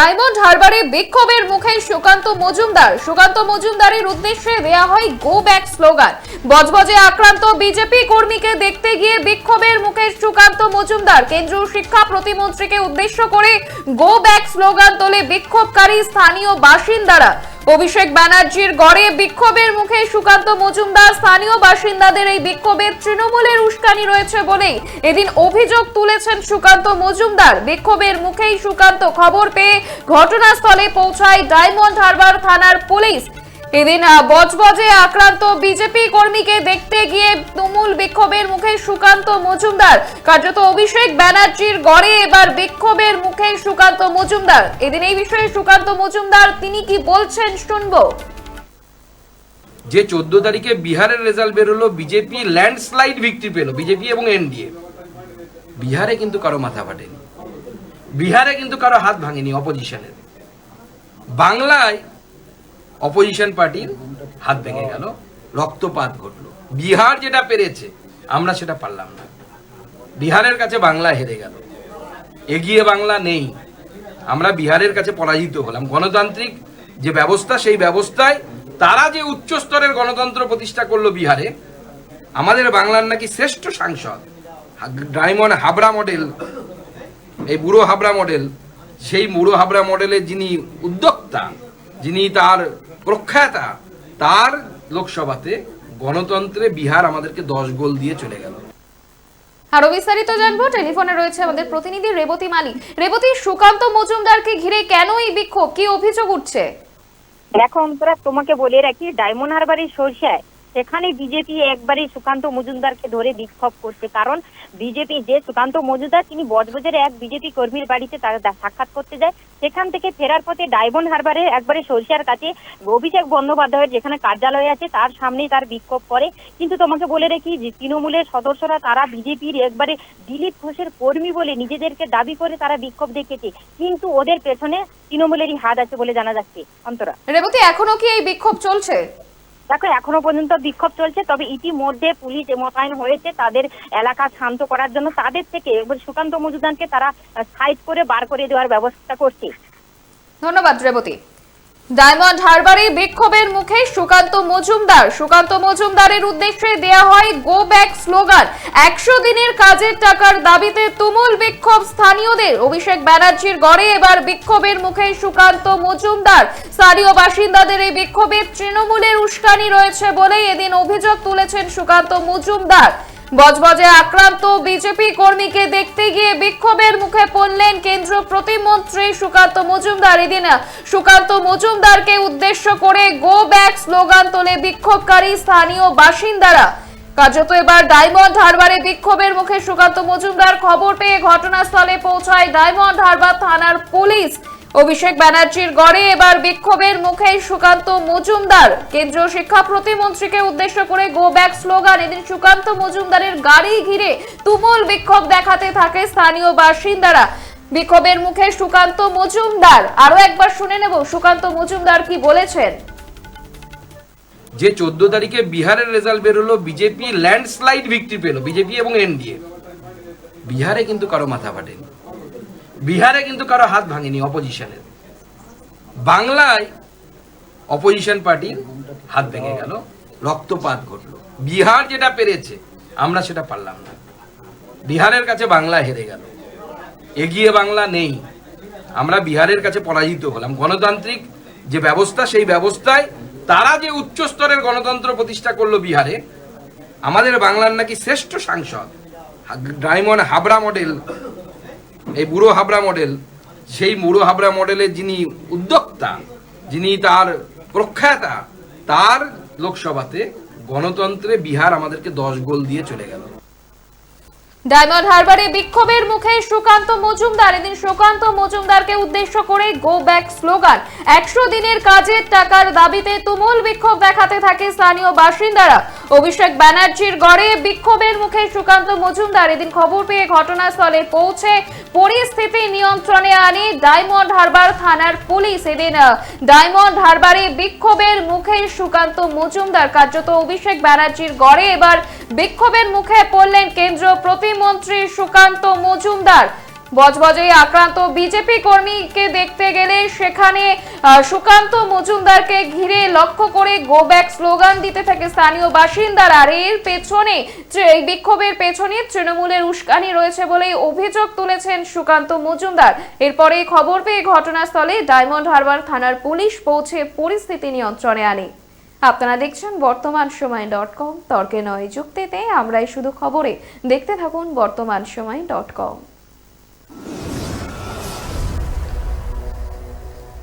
Diamond হারবারে বিক্ষোভের মুখে সুকান্ত মজুমদার। সুকান্ত মজুমদারের উদ্দেশ্যে দেয়া হয় গো ব্যাক স্লোগান। বজবজে আক্রান্ত বিজেপি কর্মীকে দেখতে গিয়ে বিক্ষোভের মুখে সুকান্ত মজুমদার। কেন্দ্রীয় শিক্ষা প্রতিমন্ত্রীকে উদ্দেশ্য করে গো ব্যাক স্লোগান তোলে বিক্ষোভকারী স্থানীয় বাসিন্দারা। অভিষেক ব্যানার্জির গড়ে বিক্ষোভের মুখে সুকান্ত মজুমদার, স্থানীয় বাসিন্দাদের এই বিক্ষোভে তৃণমূলের উস্কানি রয়েছে বলেই এদিন অভিযোগ তুলেছেন সুকান্ত মজুমদার। বিক্ষোভের মুখেই সুকান্ত খবর পেয়ে ঘটনাস্থলে পৌঁছায় ডায়মন্ড হারবার থানার পুলিশ। এদিন বজবজে আক্রান্ত বিজেপি কর্মীকে দেখতে গিয়ে তুমুল বিক্ষোভের মুখে সুকান্ত মজুমদার। কার্যত অভিষেক ব্যানার্জির গড়ে এবার বিক্ষোভের মুখে সুকান্ত মজুমদার। এদিন এই বিষয়ে সুকান্ত মজুমদার তিনি কি বলছেন শুনব। যে চোদ্দ তারিখে বিহারের রেজাল্ট বেরোলো, বিজেপি ল্যান্ডস্লাইড ভিক্টরি পেল, বিজেপি এবং এনডিএ। বিহারে কিন্তু কারও মাথা ফাটেনি। বিহারে কিন্তু কারও হাত ভাঙেনি অপোজিশনের বাংলায় অপোজিশন পার্টির হাত ভেঙে গেল, রক্তপাত ঘটলো। বিহার যেটা পেরেছে, আমরা সেটা পারলাম না। বিহারের কাছে বাংলা হেরে গেল। এগিয়ে বাংলা নেই। আমরা বিহারের কাছে পরাজিত হলাম। গণতান্ত্রিক যে ব্যবস্থা, সেই ব্যবস্থায় তারা যে উচ্চ স্তরের গণতন্ত্র প্রতিষ্ঠা করল বিহারে, আমাদের বাংলার নাকি শ্রেষ্ঠ সাংসদ, ডায়মন্ড হাবড়া মডেল, এই বুড়ো হাবড়া মডেল, সেই বুড়ো হাবড়া মডেলের যিনি উদ্যোক্তা, যিনি তার প্রখ্যাতা। তার লোকসভাতে গণতন্ত্রে বিহার আমাদেরকে দশ গোল দিয়ে চলে গেল। আরও বিস্তারিত জানব টেলিফোনে রয়েছে আমাদের প্রতিনিধি রেবতী মালিক। রেবতী সুকান্ত মজুমদারকে ঘিরে কেন এই বিক্ষোভ? কি অভিযোগ উঠছে? দেখো অন্তরা তোমাকে বলে রাখি ডায়মন্ড হারবারের সরষায় সেখানে বিজেপি একবারে সুকান্ত মজুমদারকে ধরে বিক্ষোভ করছে। কারণ বিজেপি যে সুকান্ত মজুমদার, তিনি বজবজের এক বিজেপি কর্মীর বাড়িতে তার সাক্ষাৎ করতে যায়। সেখান থেকে ফেরার পথে ডায়মন্ড হারবারের একবারে সরিষার কাছে অভিষেক বন্দ্যোপাধ্যায়ের যেখানে কার্যালয় আছে, তার সামনেই তার বিক্ষোভ করে। কিন্তু তোমাকে বলে রাখি যে তৃণমূলের সদস্যরা, তারা বিজেপির একবারে দিলীপ ঘোষের কর্মী বলে নিজেদেরকে দাবি করে তারা বিক্ষোভ দেখেছে। কিন্তু ওদের পেছনে তৃণমূলেরই হাত আছে বলে জানা যাচ্ছে। অন্তরা। রেবতী, এখনও কি এই বিক্ষোভ চলছে? দেখো, এখনও পর্যন্ত বিক্ষোভ চলছে, তবে ইতিমধ্যে পুলিশ মোতায়েন হয়েছে, তাদের এলাকা শান্ত করার জন্য তাদের থেকে সুকান্ত মজুদানকে তারা সাইড করে বার করে দেওয়ার ব্যবস্থা করছে। ধন্যবাদ, রেবতী। ডায়মন্ড হারবারে বিক্ষোভের মুখে সুকান্ত মজুমদার। সুকান্ত মজুমদারের উদ্দেশ্যে দেয়া হয় গো ব্যাক স্লোগান। একশো দিনের কাজের টাকার দাবিতে তুমুল বিক্ষোভ স্থানীয়দের। অভিষেক ব্যানার্জির গড়ে এবার বিক্ষোভের মুখে সুকান্ত মজুমদার। স্থানীয় বাসিন্দাদের এই বিক্ষোভে তৃণমূলের উস্কানি রয়েছে বলেই এদিন অভিযোগ তুলেছেন সুকান্ত মজুমদার। বজবজে আক্রান্ত বিজেপি কর্মীকে দেখতে গিয়ে বিক্ষোভের মুখে পড়লেন কেন্দ্র প্রতিমন্ত্রী সুকান্ত মজুমদার। এদিন সুকান্ত মজুমদারকে উদ্দেশ্য করে গো ব্যাক স্লোগান তোলে বিক্ষোভকারী স্থানীয় বাসিন্দারা। কার্যত এবার ডায়মন্ড হারবারে বিক্ষোভের মুখে সুকান্ত মজুমদার খবর পেয়ে ঘটনাস্থলে পৌঁছায় ডায়মন্ড হারবার থানার পুলিশ। অভিষেক ব্যানার্জির গড়ে এবার বিক্ষোভের মুখে সুকান্ত মজুমদার। কেন্দ্রীয় শিক্ষা প্রতিমন্ত্রীকে উদ্দেশ্য করে গো ব্যাক স্লোগান এদিন সুকান্ত মজুমদারের গাড়ি ঘিরে তুমুল বিক্ষোভ দেখাতে থাকে স্থানীয় বাসিন্দারা। বিক্ষোভের মুখে সুকান্ত মজুমদার। আরও একবার শুনে নেব সুকান্ত মজুমদার কি বলেছেন। যে চোদ্দ তারিখে বিহারের রেজাল্ট বেরোলো, বিজেপি ল্যান্ডস্লাইড ভিক্টরি পেল, বিজেপি এবং এনডিএ। বিহারে কিন্তু কারও মাথা ফাটেনি। বিহারে কিন্তু কারও হাত ভাঙেনি অপোজিশনের বাংলায় অপোজিশন পার্টির হাত ভেঙে গেল, রক্তপাত ঘটলো। বিহার যেটা পেরেছে, আমরা সেটা পারলাম না। বিহারের কাছে বাংলা হেরে গেল। এগিয়ে বাংলা নেই। আমরা বিহারের কাছে পরাজিত হলাম। গণতান্ত্রিক যে ব্যবস্থা, সেই ব্যবস্থায় তারা যে উচ্চ স্তরের গণতন্ত্র প্রতিষ্ঠা করল বিহারে, আমাদের বাংলার নাকি শ্রেষ্ঠ সাংসদ ডায়মন্ড হাবড়া মডেল এই বুড়ো হাবড়া মডেল সেই বুড়ো হাবড়া মডেলের যিনি উদ্যোক্তা, যিনি তার প্রখ্যাতা, তার লোকসভাতে গণতন্ত্রে বিহার আমাদেরকে দশ গোল দিয়ে চলে গেল। ডায়মন্ড হারবারে বিক্ষোভের মুখে সুকান্ত মজুমদার। এদিন সুকান্ত মজুমদারকে উদ্দেশ্য করে গো ব্যাক স্লোগান একশো দিনের কাজের টাকার দাবিতে তুমুল বিক্ষোভ দেখাতে থাকে স্থানীয় বাসিন্দারা। অভিষেক ব্যানার্জির গড়ে বিক্ষোভের মুখে সুকান্ত মজুমদার। এদিন খবর পেয়ে ঘটনাস্থলে পৌঁছে পরিস্থিতি নিয়ন্ত্রণে আনে ডায়মন্ড হারবার থানার পুলিশ। এদিন ডায়মন্ড হারবারে বিক্ষোভের মুখে সুকান্ত মজুমদার। কার্যত অভিষেক ব্যানার্জির গড়ে এবার বিক্ষোভের মুখে পড়লেন কেন্দ্র প্রতিমন্ত্রী সুকান্ত মজুমদার। বজবজে আক্রান্ত বিজেপি কর্মীকে দেখতে গেলে সেখানে সুকান্ত মজুমদারকে ঘিরে লক্ষ্য করে গো ব্যাক স্লোগান দিতে থাকে স্থানীয় বাসিন্দারা। আর এর পেছনে এই বিক্ষোভের পেছনে তৃণমূলের উস্কানি রয়েছে বলেই অভিযোগ তুলেছেন সুকান্ত মজুমদার। এরপরে খবর পেয়ে ঘটনাস্থলে ডায়মন্ড হারবার থানার পুলিশ পৌঁছে পরিস্থিতি নিয়ন্ত্রণে আনে। আপনারা দেখছেন বর্তমান সময় ডট কম। তর্কে নয় যুক্তিতে, আমরাই শুধু খবরে। দেখতে থাকুন বর্তমান সময় ডট কম।